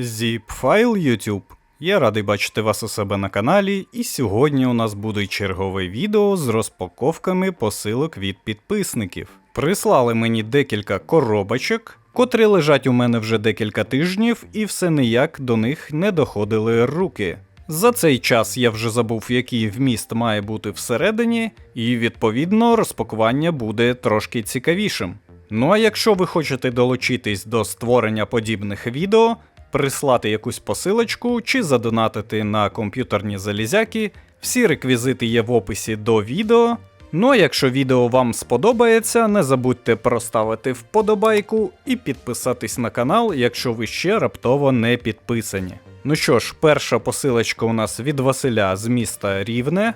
Zip-файл YouTube. Я радий бачити вас у себе на каналі, і сьогодні у нас буде чергове відео з розпаковками посилок від підписників. Прислали мені декілька коробочок, котрі лежать у мене вже декілька тижнів, і все ніяк до них не доходили руки. За цей час я вже забув, який вміст має бути всередині, і відповідно розпакування буде трошки цікавішим. Ну а якщо ви хочете долучитись до створення подібних відео, прислати якусь посилочку чи задонатити на комп'ютерні залізяки, всі реквізити є в описі до відео. Ну а якщо відео вам сподобається, не забудьте проставити вподобайку і підписатись на канал, якщо ви ще раптово не підписані. Ну що ж, перша посилочка у нас від Василя з міста Рівне.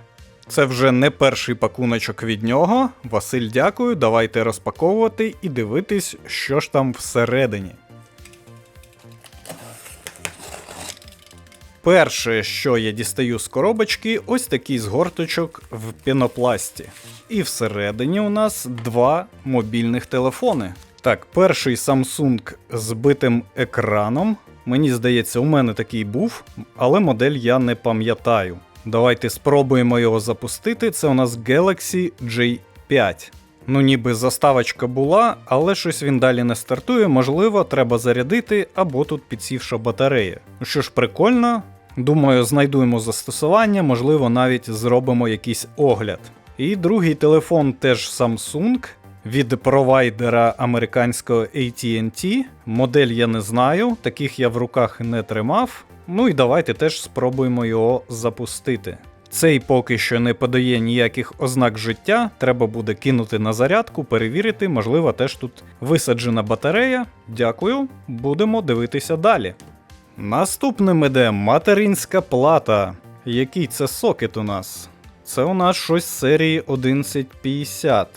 Це вже не перший пакуночок від нього. Василь, дякую. Давайте розпаковувати і дивитись, що ж там всередині. Перше, що я дістаю з коробочки, ось такий згорточок в пінопласті. І всередині у нас два мобільних телефони. Так, перший Samsung з битим екраном. Мені здається, у мене такий був, але модель я не пам'ятаю. Давайте спробуємо його запустити. Це у нас Galaxy J5. Ну, ніби заставочка була, але щось він далі не стартує. Можливо, треба зарядити або тут підсівша батарея. Ну що ж, прикольно. Думаю, знайдуємо застосування, можливо, навіть зробимо якийсь огляд. І другий телефон теж Samsung від провайдера американського AT&T. Модель я не знаю, таких я в руках не тримав. Ну і давайте теж спробуємо його запустити. Цей поки що не подає ніяких ознак життя, треба буде кинути на зарядку, перевірити, можливо, теж тут висаджена батарея. Дякую, будемо дивитися далі. Наступним іде материнська плата. Який це сокет у нас? Це у нас щось з серії 1150.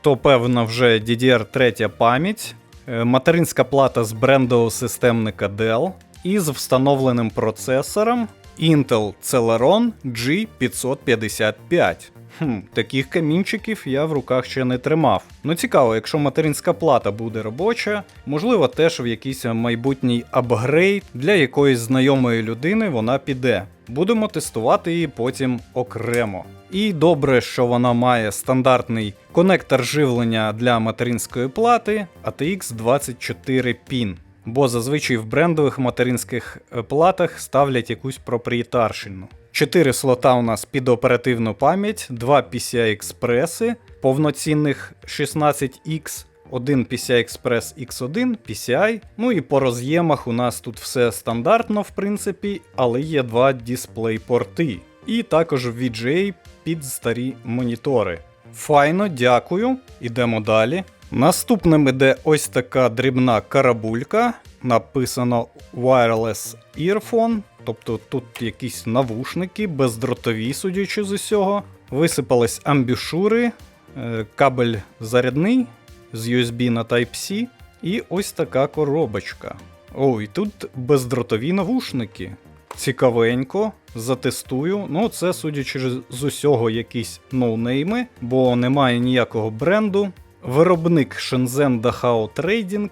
То, певно, вже DDR3 пам'ять. Е, Материнська плата з брендового системника Dell із встановленим процесором Intel Celeron G555. Хм, таких камінчиків я в руках ще не тримав. Ну цікаво, якщо материнська плата буде робоча, можливо, теж в якийсь майбутній апгрейд для якоїсь знайомої людини вона піде. Будемо тестувати її потім окремо. І добре, що вона має стандартний конектор живлення для материнської плати ATX 24 PIN. Бо зазвичай в брендових материнських е, платах ставлять якусь проприєтарщину. 4 слота у нас під оперативну пам'ять, 2 PCI експреси, повноцінних 16X, один PCI Express X1, PCI. Ну і по роз'ємах у нас тут все стандартно, в принципі, але є два дисплей-порти. І також VGA під старі монітори. Файно, дякую. Ідемо далі. Наступним іде ось така дрібна карабулька. Написано Wireless Earphone. Тобто тут якісь навушники, бездротові, судячи з усього. Висипались амбішури, е, кабель зарядний з USB на Type-C. І ось така коробочка. О, і тут бездротові навушники. Цікавенько, затестую. Ну, це, судячи з усього, якісь ноунейми, бо немає ніякого бренду. Виробник Shenzhen Dahao Trading,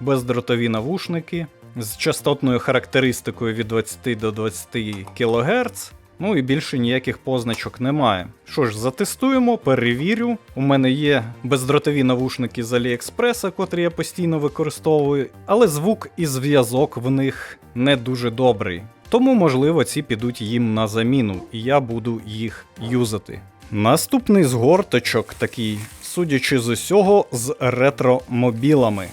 бездротові навушники з частотною характеристикою від 20 до 20 кГц. Ну і більше ніяких позначок немає. Що ж, затестуємо, перевірю. У мене є бездротові навушники з Аліекспреса, котрі я постійно використовую, але звук і зв'язок в них не дуже добрий. Тому, можливо, ці підуть їм на заміну, і я буду їх юзати. Наступний згорточок такий, судячи з усього, з ретромобілами.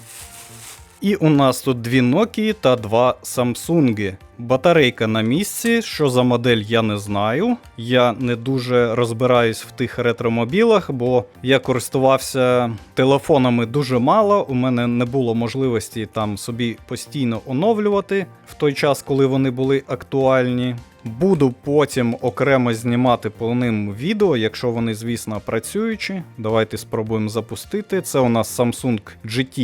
І у нас тут дві Nokia та два Samsung. Батарейка на місці. Що за модель, я не знаю. Я не дуже розбираюсь в тих ретромобілах, бо я користувався телефонами дуже мало. У мене не було можливості там собі постійно оновлювати в той час, коли вони були актуальні. Буду потім окремо знімати по ним відео, якщо вони, звісно, працюючі. Давайте спробуємо запустити. Це у нас Samsung GT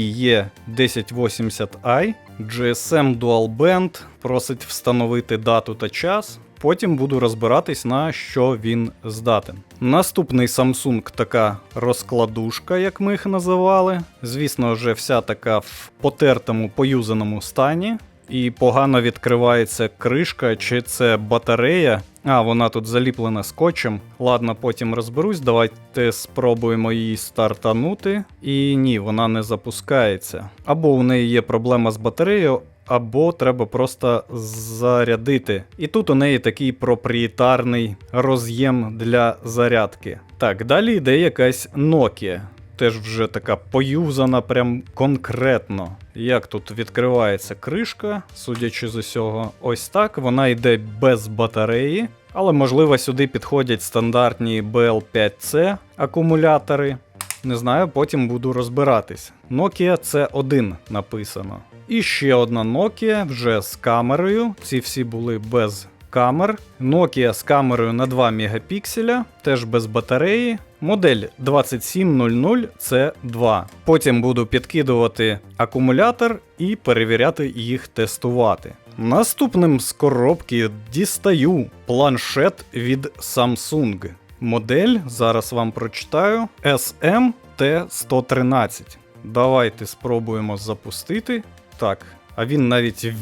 E1080i, GSM Dual Band. Просить встановити дату та час. Потім буду розбиратись на що він здатен. Наступний Samsung така розкладушка, як ми їх називали. Звісно, вже вся така в потертому поюзаному стані. І погано відкривається кришка, чи це батарея. А, вона тут заліплена скотчем. Ладно, потім розберусь. Давайте спробуємо її стартанути. І ні, вона не запускається. Або у неї є проблема з батареєю, або треба просто зарядити. І тут у неї такий проприєтарний роз'єм для зарядки. Так, далі йде якась Nokia. Теж вже така поюзана, прям конкретно. Як тут відкривається кришка, судячи з усього, ось так. Вона йде без батареї, але можливо сюди підходять стандартні BL5C акумулятори. Не знаю, потім буду розбиратись. Nokia C1 написано. І ще одна Nokia вже з камерою. Ці всі були без камер. Nokia з камерою на 2 мегапікселя, теж без батареї. Модель 2700 c 2 Потім буду підкидувати акумулятор і перевіряти їх тестувати. Наступним з коробки дістаю планшет від Samsung. Модель, зараз вам прочитаю, SM-T113. Давайте спробуємо запустити. Так, а він навіть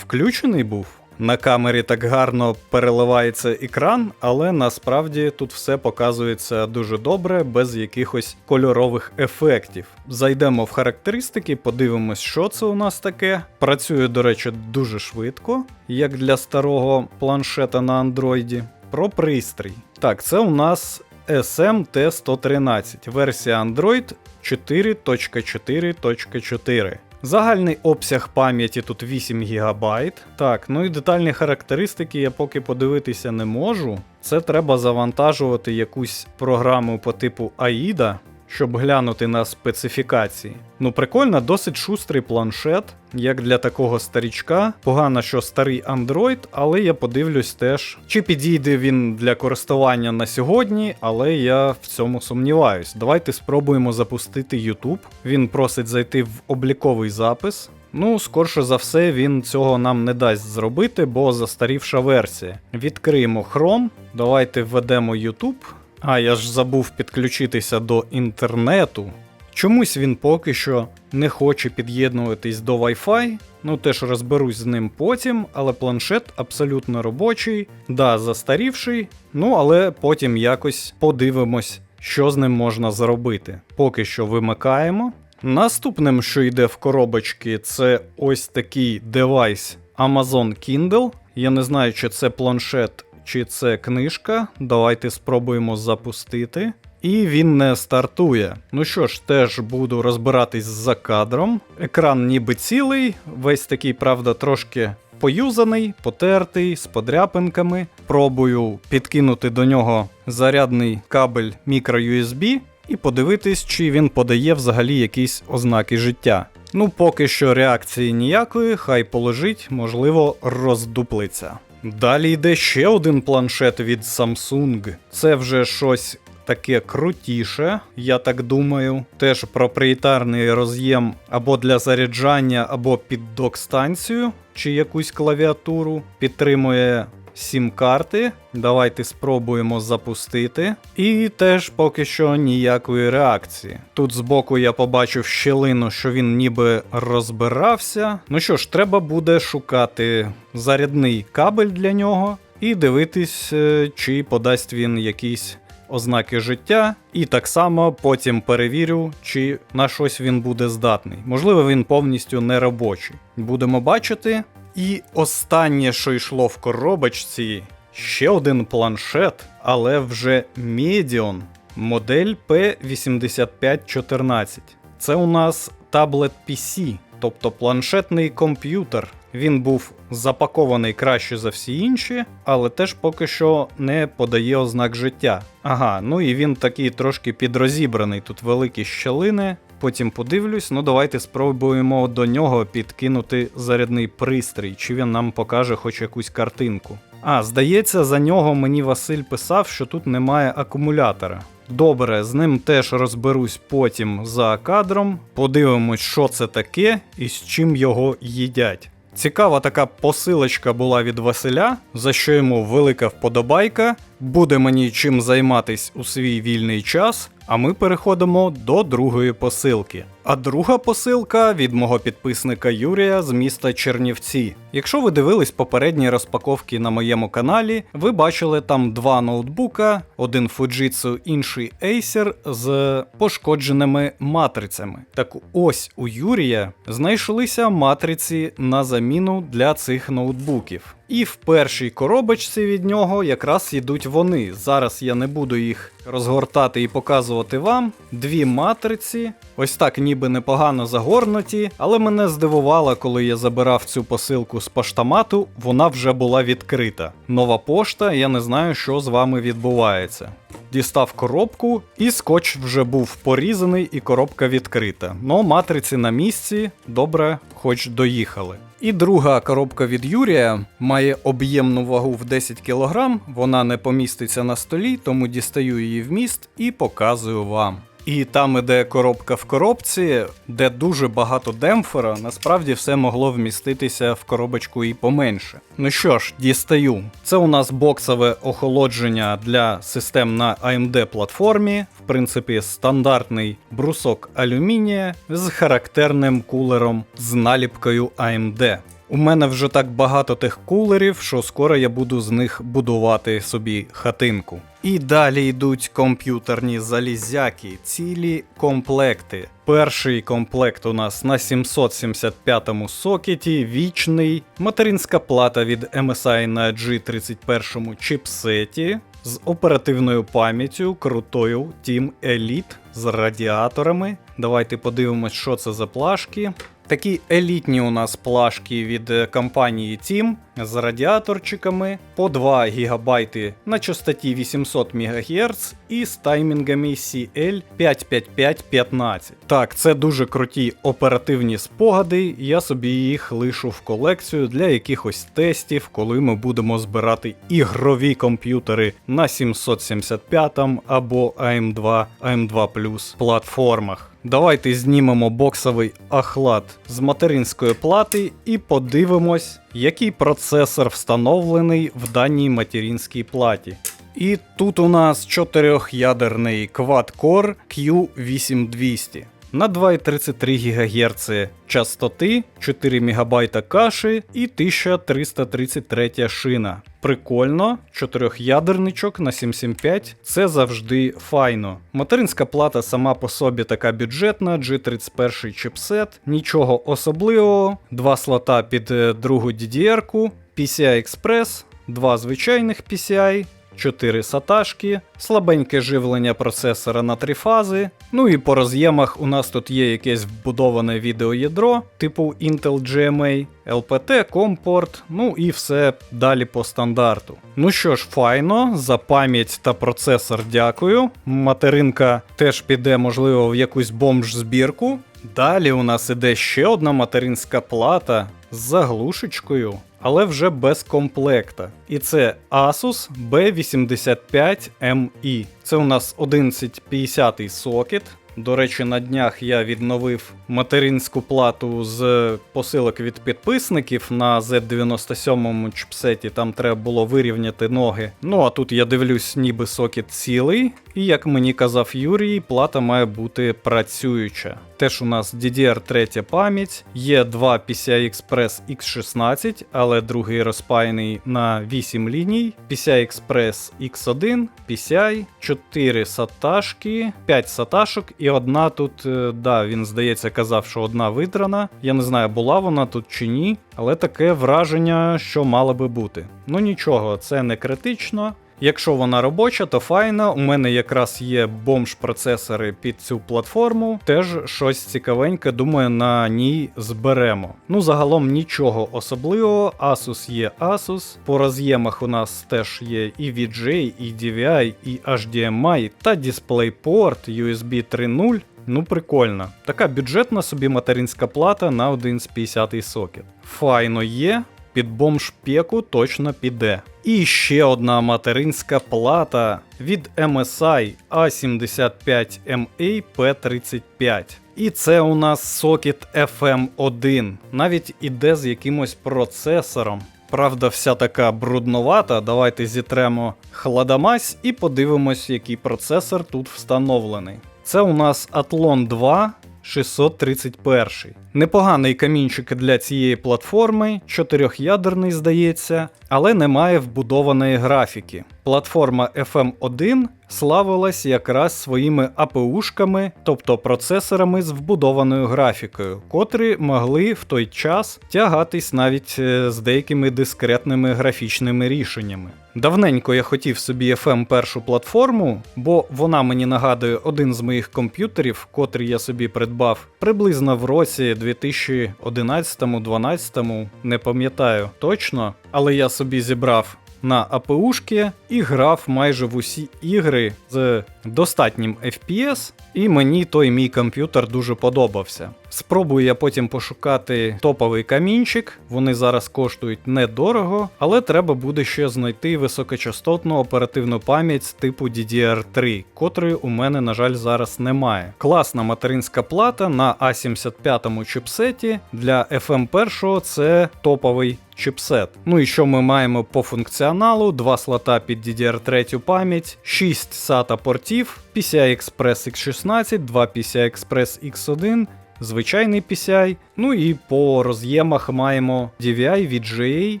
включений був. На камері так гарно переливається екран, але насправді тут все показується дуже добре, без якихось кольорових ефектів. Зайдемо в характеристики, подивимось, що це у нас таке. Працює, до речі, дуже швидко, як для старого планшета на андроїді. Про пристрій. Так, це у нас SMT113, версія Android 4.4.4. Загальний обсяг пам'яті тут 8 ГБ. Так, ну і детальні характеристики я поки подивитися не можу. Це треба завантажувати якусь програму по типу AIDA, щоб глянути на специфікації. Ну, прикольно, досить шустрий планшет, як для такого старічка. Погано, що старий Android, але я подивлюсь теж, чи підійде він для користування на сьогодні, але я в цьому сумніваюсь. Давайте спробуємо запустити YouTube. Він просить зайти в обліковий запис. Ну, скорше за все, він цього нам не дасть зробити, бо застарівша версія. Відкриємо Chrome, давайте введемо YouTube. А, я ж забув підключитися до інтернету. Чомусь він поки що не хоче під'єднуватись до Wi-Fi. Ну теж розберусь з ним потім, але планшет абсолютно робочий, да, застарівший, ну але потім якось подивимось, що з ним можна зробити. Поки що вимикаємо. Наступним, що йде в коробочці, це ось такий девайс Amazon Kindle. Я не знаю, чи це планшет, чи це книжка. Давайте спробуємо запустити. І він не стартує. Ну що ж, теж буду розбиратись за кадром. Екран ніби цілий, весь такий, правда, трошки поюзаний, потертий, з подряпинками. Пробую підкинути до нього зарядний кабель microUSB і подивитись, чи він подає взагалі якісь ознаки життя. Ну, поки що реакції ніякої, хай полежить, можливо, роздуплиться. Далі йде ще один планшет від Samsung. Це вже щось таке крутіше, я так думаю. Теж проприєтарний роз'єм або для заряджання, або під док-станцію, чи якусь клавіатуру. Підтримує сім-карти. Давайте спробуємо запустити. І теж поки що ніякої реакції. Тут збоку я побачив щелину, що він ніби розбирався. Ну що ж, треба буде шукати зарядний кабель для нього і дивитись, е, чи подасть він якісь ознаки життя, і так само потім перевірю, чи на щось він буде здатний. Можливо, він повністю не робочий. Будемо бачити. І останнє, що йшло в коробочці, ще один планшет, але вже Medion, модель P8514. Це у нас таблет PC, тобто планшетний комп'ютер. Він був запакований краще за всі інші, але теж поки що не подає ознак життя. Ага, ну і він такий трошки підрозібраний. Тут великі щелини. Потім подивлюсь, ну давайте спробуємо до нього підкинути зарядний пристрій, чи він нам покаже хоч якусь картинку. А, здається, за нього мені Василь писав, що тут немає акумулятора. Добре, з ним теж розберусь потім за кадром. Подивимось, що це таке і з чим його їдять. Цікава така посилочка була від Василя, за що йому велика вподобайка. буде мені чим займатись у свій вільний час. А ми переходимо до другої посилки. А друга посилка від мого підписника Юрія з міста Чернівці. Якщо ви дивились попередні розпаковки на моєму каналі, ви бачили там два ноутбука: один Fujitsu, інший Acer з пошкодженими матрицями. Так ось у Юрія знайшлися матриці на заміну для цих ноутбуків. І в першій коробочці від нього якраз йдуть вони. Зараз я не буду їх розгортати і показувати вам. Дві матриці, ось так ніби непогано загорнуті, але мене здивувало, коли я забирав цю посилку з поштамату, вона вже була відкрита. Нова пошта, я не знаю, що з вами відбувається. Дістав коробку, і скотч вже був порізаний, і коробка відкрита. Но матриці на місці добре, хоч доїхали. І друга коробка від Юрія має об'ємну вагу в 10 кг, вона не поміститься на столі, тому дістаю її в міст і показую вам. І там іде коробка в коробці, де дуже багато демпфера, насправді все могло вміститися в коробочку і поменше. Ну що ж, дістаю. Це у нас боксове охолодження для систем на AMD платформі. В принципі, стандартний брусок алюмінія з характерним кулером з наліпкою AMD. У мене вже так багато тих кулерів, що скоро я буду з них будувати собі хатинку. І далі йдуть комп'ютерні залізяки, цілі комплекти. Перший комплект у нас на 775-му сокеті, вічний, материнська плата від MSI на G31 чіпсеті з оперативною пам'яттю крутою Team Elite з радіаторами. Давайте подивимось, що це за плашки. Такі елітні у нас плашки від е, компанії Team з радіаторчиками по 2 ГБ на частоті 800 МГц і з таймінгами CL 55515. Так, це дуже круті оперативні спогади, я собі їх лишу в колекцію для якихось тестів, коли ми будемо збирати ігрові комп'ютери на 775 або AM2, AM2 платформах. Давайте знімемо боксовий ахлад з материнської плати і подивимось, який процесор встановлений в даній материнській платі. І тут у нас чотирьохядерний Quad-Core Q8200 на 2,33 ГГц частоти, 4 МБ каші і 1333 шина. Прикольно, чотирьохядерничок на 775 це завжди файно. Материнська плата сама по собі така бюджетна, G31 чипсет, нічого особливого, два слота під е, другу DDR-ку, PCI Express, два звичайних PCI. 4 саташки, слабеньке живлення процесора на три фази. Ну і по роз'ємах у нас тут є якесь вбудоване відеоядро, типу Intel GMA, LPT, компорт, ну і все далі по стандарту. Ну що ж, файно, за пам'ять та процесор дякую. Материнка теж піде, можливо, в якусь бомж-збірку. Далі у нас іде ще одна материнська плата з заглушечкою але вже без комплекта. І це Asus B85MI. Це у нас 1150 сокет. До речі, на днях я відновив материнську плату з посилок від підписників на Z97 чіпсеті. Там треба було вирівняти ноги. Ну а тут я дивлюсь, ніби сокет цілий. І як мені казав Юрій, плата має бути працююча. Теж у нас DDR3 пам'ять, є два PCI Express X16, але другий розпаяний на 8 ліній, PCI Express X1, PCI, 4 саташки, 5 саташок і одна тут, е, да, він здається казав, що одна витрана. Я не знаю, була вона тут чи ні, але таке враження, що мало би бути. Ну нічого, це не критично. Якщо вона робоча, то файна. У мене якраз є бомж-процесори під цю платформу. Теж щось цікавеньке, думаю, на ній зберемо. Ну, загалом нічого особливого. Asus є Asus. По роз'ємах у нас теж є і VJ, і DVI, і HDMI та DisplayPort USB 3.0. Ну, прикольно. Така бюджетна собі материнська плата на один з 50 сокет. Файно є, під бомж-пеку точно піде. І ще одна материнська плата від MSI A75MA P35. І це у нас сокет FM1. Навіть іде з якимось процесором. правда, вся така брудновата. Давайте зітремо хладомазь і подивимось, який процесор тут встановлений. Це у нас Athlon 2 631. Непоганий камінчик для цієї платформи, чотирьохядерний, здається, але немає вбудованої графіки. Платформа FM1 славилась якраз своїми АПУшками, тобто процесорами з вбудованою графікою, котрі могли в той час тягатись навіть е, з деякими дискретними графічними рішеннями. Давненько я хотів собі FM першу платформу, бо вона мені нагадує один з моїх комп'ютерів, котрий я собі придбав приблизно в році 2011-12, не пам'ятаю точно, але я собі зібрав на АПУшки і грав майже в усі ігри з достатнім FPS, і мені той мій комп'ютер дуже подобався. Спробую я потім пошукати топовий камінчик. Вони зараз коштують недорого, але треба буде ще знайти високочастотну оперативну пам'ять типу DDR3, котрої у мене, на жаль, зараз немає. Класна материнська плата на A75 чипсеті для FM1 це топовий чипсет. Ну і що ми маємо по функціоналу? Два слота під DDR3 пам'ять, 6 SATA портів, PCI Express X16, 2 PCI Express X1. Звичайний PCI, ну і по роз'ємах маємо DVI, VGA,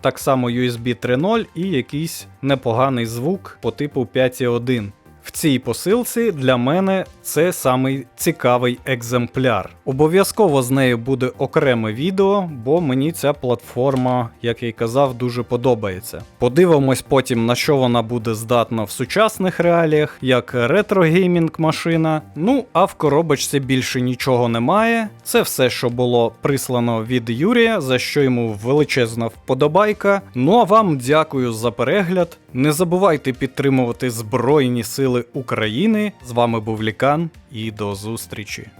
так само USB 3.0 і якийсь непоганий звук по типу 5.1. В цій посилці для мене це самий цікавий екземпляр. Обов'язково з нею буде окреме відео, бо мені ця платформа, як я й казав, дуже подобається. Подивимось потім, на що вона буде здатна в сучасних реаліях, як ретро-геймінг машина. Ну а в коробочці більше нічого немає. Це все, що було прислано від Юрія, за що йому величезна вподобайка. Ну а вам дякую за перегляд. Не забувайте підтримувати Збройні Сили України. З вами був Лікан і до зустрічі.